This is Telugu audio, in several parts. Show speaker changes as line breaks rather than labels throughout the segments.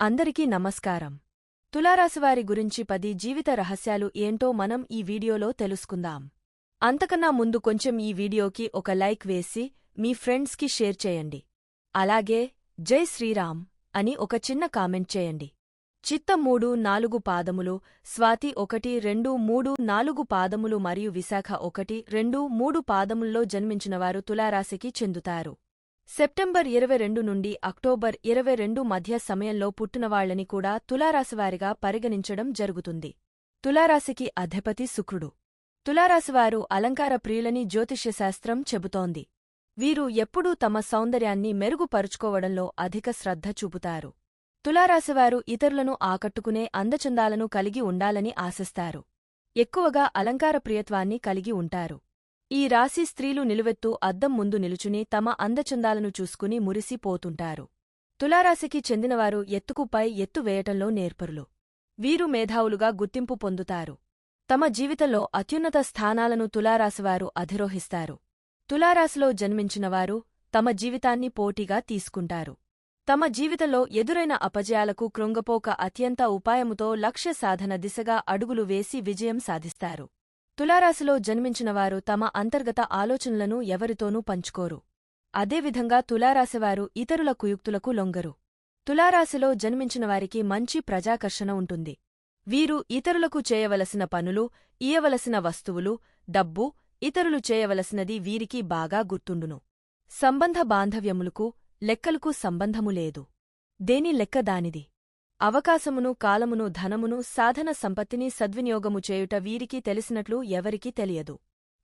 అందరికీ నమస్కారం. తులారాశివారి గురించి పది జీవిత రహస్యాలు ఏంటో మనం ఈ వీడియోలో తెలుసుకుందాం. అంతకన్నా ముందు కొంచెం ఈ వీడియోకి ఒక లైక్ వేసి మీ ఫ్రెండ్స్కి షేర్ చేయండి. అలాగే జై శ్రీరామ్ అని ఒక చిన్న కామెంట్ చేయండి. చిత్త మూడు నాలుగు పాదములు స్వాతి ఒకటి రెండు మూడు నాలుగు పాదములు మరియు విశాఖ ఒకటి రెండు మూడు పాదముల్లో జన్మించినవారు తులారాశికి చెందుతారు. సెప్టెంబర్ ఇరవై రెండు నుండి అక్టోబర్ ఇరవై రెండు మధ్య సమయంలో పుట్టినవాళ్ళని కూడా తులారాశివారిగా పరిగణించడం జరుగుతుంది. తులారాశికి అధిపతి శుక్రుడు. తులారాశివారు అలంకార ప్రియులని జ్యోతిష్యశాస్త్రం చెబుతోంది. వీరు ఎప్పుడూ తమ సౌందర్యాన్ని మెరుగుపరుచుకోవడంలో అధిక శ్రద్ధ చూపుతారు. తులారాశివారు ఇతరులను ఆకట్టుకునే అందచందాలను కలిగి ఉండాలని ఆశిస్తారు. ఎక్కువగా అలంకార ప్రియత్వాన్ని కలిగి ఉంటారు. ఈ రాశి స్త్రీలు నిలువెత్తు అద్దం ముందు నిలుచుని తమ అందచందాలను చూసుకుని మురిసిపోతుంటారు తులారాశికి చెందినవారు ఎత్తుకుపై ఎత్తు వేయటంలో నేర్పరులు. వీరు మేధావులుగా గుర్తింపు పొందుతారు. తమ జీవితంలో అత్యున్నత స్థానాలను తులారాశివారు అధిరోహిస్తారు. తులారాశిలో జన్మించినవారు తమ జీవితాన్ని పోటీగా తీసుకుంటారు. తమ జీవితంలో ఎదురైన అపజయాలకు కృంగపోక అత్యంత ఉపాయముతో లక్ష్య సాధన దిశగా అడుగులు వేసి విజయం సాధిస్తారు. తులారాశిలో జన్మించినవారు తమ అంతర్గత ఆలోచనలను ఎవరితోనూ పంచుకోరు. అదేవిధంగా తులారాశివారు ఇతరుల కుయుక్తులకు లొంగరు. తులారాశిలో జన్మించినవారికి మంచి ప్రజాకర్షణ ఉంటుంది. వీరు ఇతరులకు చేయవలసిన పనులు ఇయ్యవలసిన వస్తువులు డబ్బు ఇతరులు చేయవలసినది వీరికి బాగా గుర్తుండును. సంబంధ బాంధవ్యములకు లెక్కలకు సంబంధము లేదు. దేని లెక్క దానిది? అవకాశమును కాలమును ధనమును సాధన సంపత్తిని సద్వినియోగము చేయుట వీరికి తెలిసినట్లు ఎవరికీ తెలియదు.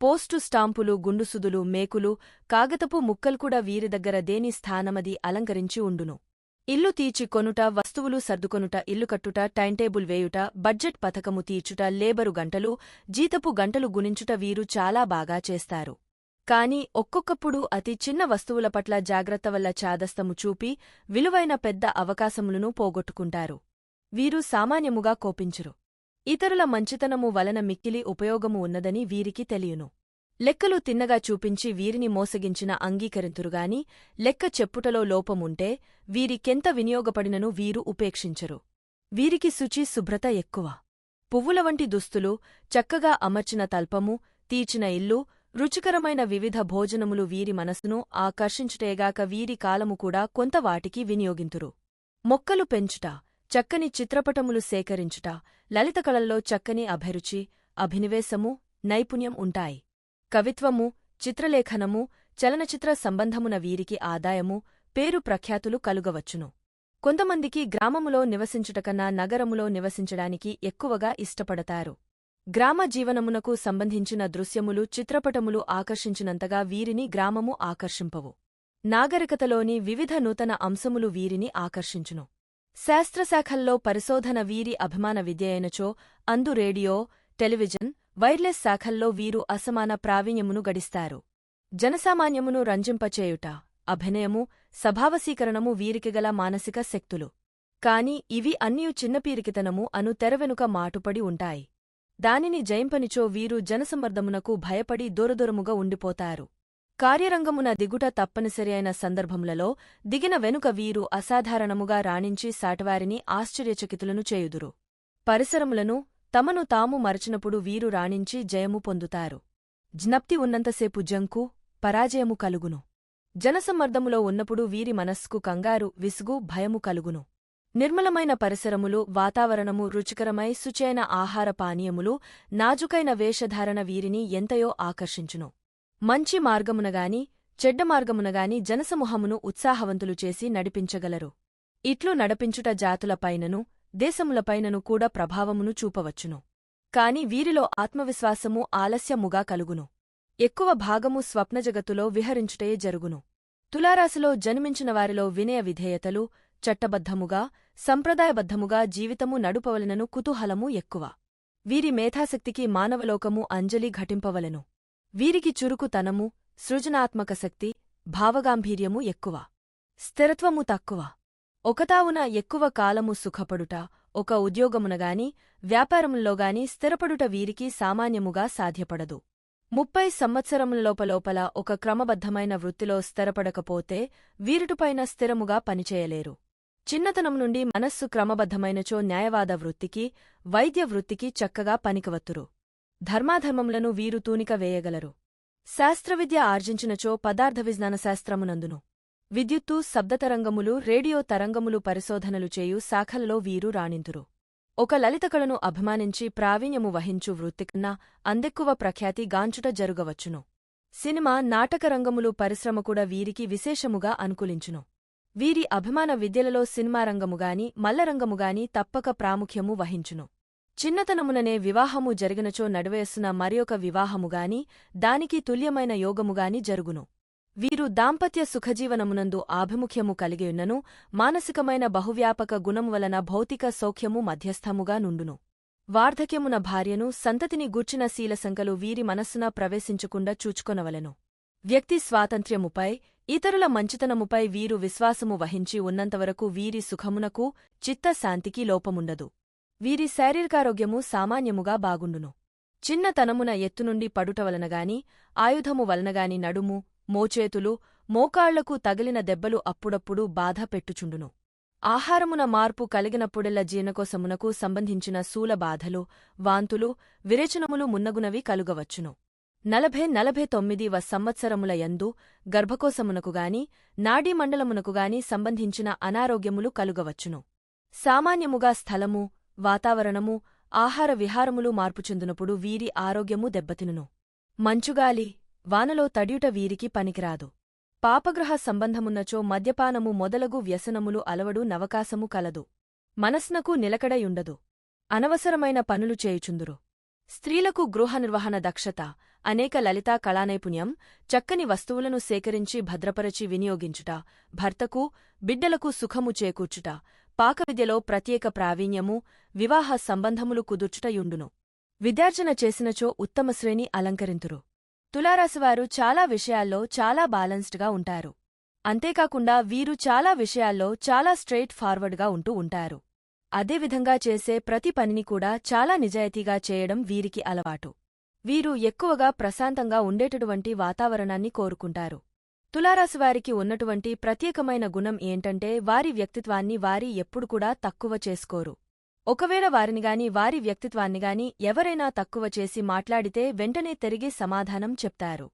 పోస్టు స్టాంపులు గుండుసుదులు మేకులు కాగతపు ముక్కల్కూడా వీరి దగ్గర దేని స్థానమది అలంకరించి ఉండును. ఇల్లు తీచి కొనుట వస్తువులు సర్దుకొనుట ఇల్లు కట్టుట టైంటేబుల్ వేయుట బడ్జెట్ పథకము తీర్చుట లేబరు గంటలు జీతపు గంటలు గుణించుట వీరు చాలా బాగా చేస్తారు. కాని ఒక్కొక్కప్పుడు అతి చిన్న వస్తువుల పట్ల జాగ్రత్త వల్ల చాదస్తము చూపి విలువైన పెద్ద అవకాశములను పోగొట్టుకుంటారు. వీరు సామాన్యముగా కోపించురు. ఇతరుల మంచితనము వలన మిక్కిలి ఉపయోగము ఉన్నదని వీరికి తెలియను. లెక్కలు తిన్నగా చూపించి వీరిని మోసగించిన అంగీకరింతురుగాని లెక్క చెప్పుటలో లోపముంటే వీరికెంత వినియోగపడినను వీరు ఉపేక్షించరు. వీరికి శుచి శుభ్రత ఎక్కువ. పువ్వుల వంటి దుస్తులు చక్కగా అమర్చిన తల్పము తీచిన ఇల్లు రుచికరమైన వివిధ భోజనములు వీరి మనస్సును ఆకర్షించుటేగాక వీరి కాలము కూడా కొంత వాటికి వినియోగింతురు. మొక్కలు పెంచుట చక్కని చిత్రపటములు సేకరించుట లలిత కళల్లో చక్కని అభిరుచి అభినివేశము నైపుణ్యం ఉంటాయి. కవిత్వము చిత్రలేఖనము చలనచిత్ర సంబంధమున వీరికి ఆదాయము పేరు ప్రఖ్యాతులు కలుగవచ్చును. కొంతమందికి గ్రామములో నివసించుటకన్నా నగరములో నివసించడానికి ఎక్కువగా ఇష్టపడతారు. గ్రామ జీవనమునకు సంబంధించిన దృశ్యములు చిత్రపటములు ఆకర్షించినంతగా వీరిని గ్రామము ఆకర్షింపవు. నాగరికతలోని వివిధ నూతన అంశములు వీరిని ఆకర్షించును. శాస్త్రశాఖల్లో పరిశోధన వీరి అభిమాన విద్యయైనచో అందు రేడియో టెలివిజన్ వైర్లెస్ శాఖల్లో వీరు అసమాన ప్రావీణ్యమును గడిస్తారు. జనసామాన్యమును రంజింపచేయుట అభినయము సభావసీకరణము వీరికిగల మానసిక శక్తులు. కాని ఇవి అన్నియు చిన్నపీరికితనము అను తెరవెనుక మాటుపడి ఉంటాయి. దానిని జయింపనిచో వీరు జనసమ్మర్దమునకు భయపడి దూరదూరముగా ఉండిపోతారు. కార్యరంగమున దిగుట తప్పనిసరి అయిన సందర్భములలో దిగిన వెనుక వీరు అసాధారణముగా రాణించి సాటివారిని ఆశ్చర్యచకితులను చేయుదురు. పరిసరములను తమను తాము మరచినప్పుడు వీరు రాణించి జయము పొందుతారు. జ్ఞప్తి ఉన్నంతసేపు జంకు పరాజయము కలుగును. జనసమ్మర్దములో ఉన్నప్పుడు వీరి మనస్సుకు కంగారు విసుగు భయము కలుగును. నిర్మలమైన పరిసరములు వాతావరణము రుచికరమై శుచైన ఆహార పానీయములు నాజుకైన వేషధారణ వీరిని ఎంతయో ఆకర్షించును. మంచి మార్గమునగాని చెడ్డ మార్గమునగాని జనసమూహమును ఉత్సాహవంతులు చేసి నడిపించగలరు. ఇట్లు నడపించుట జాతులపైనను దేశములపైనను కూడా ప్రభావమును చూపవచ్చును. కాని వీరిలో ఆత్మవిశ్వాసము ఆలస్యముగా కలుగును. ఎక్కువ భాగము స్వప్నజగతులో విహరించుటయే జరుగును. తులారాశిలో జన్మించిన వారిలో వినయ విధేయతలు చట్టబద్ధముగా సంప్రదాయబద్ధముగా జీవితము నడుపవలనను కుతూహలము ఎక్కువ. వీరి మేధాశక్తికి మానవలోకము అంజలి ఘటింపవలెను. వీరికి చురుకుతనము సృజనాత్మక శక్తి భావగాంభీర్యము ఎక్కువ. స్థిరత్వము తక్కువ. ఒకతావున ఎక్కువ కాలము సుఖపడుట ఒక ఉద్యోగమునగాని వ్యాపారముల్లోగాని స్థిరపడుట వీరికి సామాన్యముగా సాధ్యపడదు. ముప్పై సంవత్సరములలోపలోపల ఒక క్రమబద్ధమైన వృత్తిలో స్థిరపడకపోతే వీరుటుపైన స్థిరముగా పనిచేయలేరు. చిన్నతనం నుండి మనస్సు క్రమబద్ధమైనచో న్యాయవాద వృత్తికి వైద్య వృత్తికి చక్కగా పనికివత్తురు. ధర్మాధర్మములను వీరు తూనిక వేయగలరు. శాస్త్రవిద్య ఆర్జించినచో పదార్థ విజ్ఞాన శాస్త్రమునందును. విద్యుత్తు శబ్దతరంగములు రేడియో తరంగములు పరిశోధనలు చేయు శాఖలలో వీరు రాణింతురు. ఒక లలితకళను అభిమానించి ప్రావీణ్యము వహించు వృత్తికన్నా అందెక్కువ ప్రఖ్యాతి గాంచుట జరుగవచ్చును. సినిమా నాటకరంగములు పరిశ్రమ కూడా వీరికి విశేషముగా అనుకూలించును. వీరి అభిమాన విద్యలలో సినిమారంగముగాని మల్లరంగముగాని తప్పక ప్రాముఖ్యము వహించును. చిన్నతనముననే వివాహము జరిగినచో నడువేస్తున్న మరియొక వివాహముగాని దానికి తుల్యమైన యోగముగాని జరుగును. వీరు దాంపత్య సుఖజీవనమునందు ఆభిముఖ్యము కలిగియున్నను మానసికమైన బహువ్యాపక గుణము వలన భౌతిక సౌఖ్యము మధ్యస్థముగా నుండును. వార్ధక్యమున భార్యను సంతతిని గూర్చిన శీలసంకలు వీరి మనస్సున ప్రవేశించకుండా చూచుకొనవలెను. వ్యక్తి స్వాతంత్ర్యముపై ఇతరుల మంచితనముపై వీరు విశ్వాసము వహించి ఉన్నంతవరకు వీరి సుఖమునకు చిత్తశాంతికి లోపముండదు. వీరి శారీరకారోగ్యము సామాన్యముగా బాగుండును. చిన్నతనమున ఎత్తునుండి పడుటవలనగాని ఆయుధము వలనగాని నడుము మోచేతులు మోకాళ్ళకు తగిలిన దెబ్బలు అప్పుడప్పుడు బాధ పెట్టుచుండును. ఆహారమున మార్పు కలిగినప్పుడెల్ల జీర్ణకోశమునకు సంబంధించిన శూల బాధలు వాంతులు విరేచనములు మున్నగునవి కలుగవచ్చును. నలభై నలభై తొమ్మిది వ సంవత్సరముల యందు గర్భకోశమునకుగాని నాడీమండలమునకుగాని సంబంధించిన అనారోగ్యములు కలుగవచ్చును. సామాన్యముగా స్థలము వాతావరణము ఆహార విహారములు మార్పుచెందునప్పుడు వీరి ఆరోగ్యము దెబ్బతినును. మంచుగాలి వానలో తడియుట వీరికి పనికిరాదు. పాపగ్రహ సంబంధమున్నచో మద్యపానము మొదలగు వ్యసనములు అలవడు నవకాశము కలదు. మనస్నకు నిలకడయుండదు. అనవసరమైన పనులు చేయుచుందురు. స్త్రీలకు గృహ నిర్వహణ దక్షత అనేక లలితా కళానైపుణ్యం చక్కని వస్తువులను సేకరించి భద్రపరచి వినియోగించుట భర్తకు బిడ్డలకు సుఖము చేకూర్చుట పాకవిద్యలో ప్రత్యేక ప్రావీణ్యము వివాహ సంబంధములు కుదుర్చుటయుండును. విద్యార్జన చేసినచో ఉత్తమ శ్రేణి అలంకరింతురు. తులారాశివారు చాలా విషయాల్లో చాలా బాలన్స్డ్గా ఉంటారు. అంతేకాకుండా వీరు చాలా విషయాల్లో చాలా స్ట్రెయిట్ ఫార్వర్డ్గా ఉంటూ ఉంటారు. అదేవిధంగా చేసే ప్రతి పనిని కూడా చాలా నిజాయితీగా చేయడం వీరికి అలవాటు. వీరు ఎక్కువగా ప్రశాంతంగా ఉండేటటువంటి వాతావరణాన్ని కోరుకుంటారు. తులారాశివారికి ఉన్నటువంటి ప్రత్యేకమైన గుణం ఏంటంటే వారి వ్యక్తిత్వాన్ని వారి ఎప్పుడు కూడా తక్కువ చేసుకోరు. ఒకవేళ వారినిగాని వారి వ్యక్తిత్వాన్నిగాని ఎవరైనా తక్కువ చేసి మాట్లాడితే వెంటనే తిరిగి సమాధానం చెప్తారు.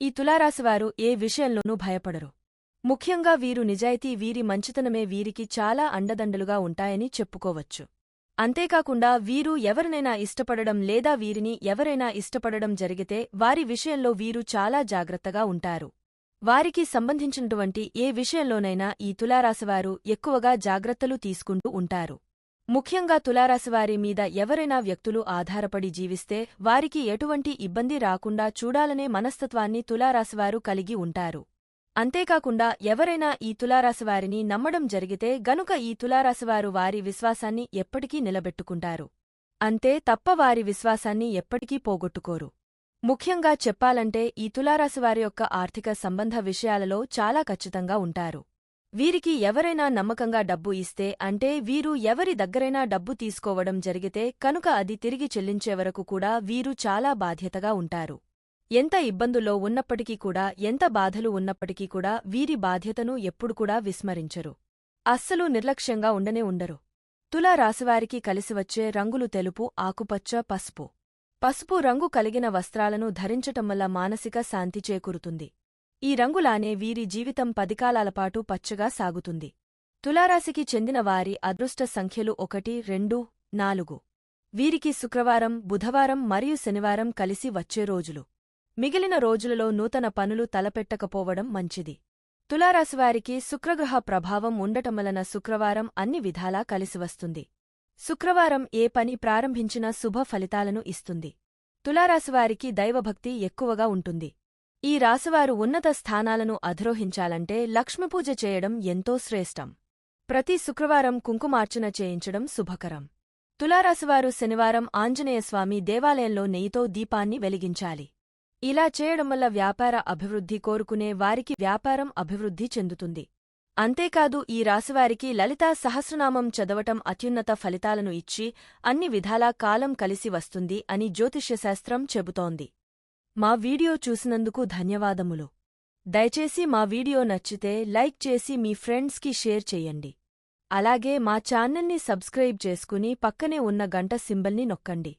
ఈ తులారాశివారు ఏ విషయంలోనూ భయపడరు. ముఖ్యంగా వీరు నిజాయితీ వీరి మంచితనమే వీరికి చాలా అండదండలుగా ఉంటాయని చెప్పుకోవచ్చు. అంతేకాకుండా వీరు ఎవరినైనా ఇష్టపడడం లేదా వీరిని ఎవరైనా ఇష్టపడడం జరిగితే వారి విషయంలో వీరు చాలా జాగ్రత్తగా ఉంటారు. వారికి సంబంధించినటువంటి ఏ విషయంలోనైనా ఈ తులారాశివారు ఎక్కువగా జాగ్రత్తలు తీసుకుంటూ ఉంటారు. ముఖ్యంగా తులారాశివారి మీద ఎవరైనా వ్యక్తులు ఆధారపడి జీవిస్తే వారికి ఎటువంటి ఇబ్బంది రాకుండా చూడాలనే మనస్తత్వాన్ని తులారాశివారు కలిగి ఉంటారు. అంతేకాకుండా ఎవరైనా ఈ తులారాశివారిని నమ్మడం జరిగితే గనుక ఈ తులారాశివారు వారి విశ్వాసాన్ని ఎప్పటికీ నిలబెట్టుకుంటారు. అంతే తప్ప వారి విశ్వాసాన్ని ఎప్పటికీ పోగొట్టుకోరు. ముఖ్యంగా చెప్పాలంటే ఈ తులారాశివారి యొక్క ఆర్థిక సంబంధ విషయాలలో చాలా ఖచ్చితంగా ఉంటారు. వీరికి ఎవరైనా నమ్మకంగా డబ్బు ఇస్తే అంటే వీరు ఎవరి దగ్గరైనా డబ్బు తీసుకోవడం జరిగితే కనుక అది తిరిగి చెల్లించే వరకు కూడా వీరు చాలా బాధ్యతగా ఉంటారు. ఎంత ఇబ్బందుల్లో ఉన్నప్పటికీ కూడా ఎంత బాధలు ఉన్నప్పటికీ కూడా వీరి బాధ్యతను ఎప్పుడు కూడా విస్మరించరు. అస్సలు నిర్లక్ష్యంగా ఉండనే ఉండరు. తులా రాశివారికి కలిసివచ్చే రంగులు తెలుపు ఆకుపచ్చ పసుపు. పసుపు రంగు కలిగిన వస్త్రాలను ధరించటం వల్ల మానసిక శాంతి చేకూరుతుంది. ఈ రంగులానే వీరి జీవితం పదికాలాలపాటు పచ్చగా సాగుతుంది. తులారాశికి చెందిన వారి అదృష్ట సంఖ్యలు ఒకటి రెండు నాలుగు. వీరికి శుక్రవారం బుధవారం మరియు శనివారం కలిసి వచ్చే రోజులు. మిగిలిన రోజులలో నూతన పనులు తలపెట్టకపోవడం మంచిది. తులారాశివారికి శుక్రగ్రహ ప్రభావం ఉండటం వలన శుక్రవారం అన్ని విధాలా కలిసివస్తుంది శుక్రవారం ఏ పని ప్రారంభించినా శుభ ఫలితాలను ఇస్తుంది. తులారాశివారికి దైవభక్తి ఎక్కువగా ఉంటుంది. ఈ రాశివారు ఉన్నత స్థానాలను అధిరోహించాలంటే లక్ష్మీపూజ చేయడం ఎంతో శ్రేష్టం. ప్రతి శుక్రవారం కుంకుమార్చన చేయించడం శుభకరం. తులారాశివారు శనివారం ఆంజనేయస్వామి దేవాలయంలో నెయ్యితో దీపాన్ని వెలిగించాలి. ఇలా చేయడం వల్ల వ్యాపార అభివృద్ధి కోరుకునే వారికి వ్యాపారం అభివృద్ధి చెందుతుంది. అంతేకాదు ఈ రాశివారికి లలితా సహస్రనామం చదవటం అత్యున్నత ఫలితాలను ఇచ్చి అన్ని విధాలా కాలం కలిసి వస్తుంది అని జ్యోతిష్యశాస్త్రం చెబుతోంది. మా వీడియో చూసినందుకు ధన్యవాదములు. దయచేసి మా వీడియో నచ్చితే లైక్ చేసి మీ ఫ్రెండ్స్కి షేర్ చెయ్యండి అలాగే మా ఛానల్ని సబ్స్క్రైబ్ చేసుకుని పక్కనే ఉన్న గంట సింబల్ని నొక్కండి.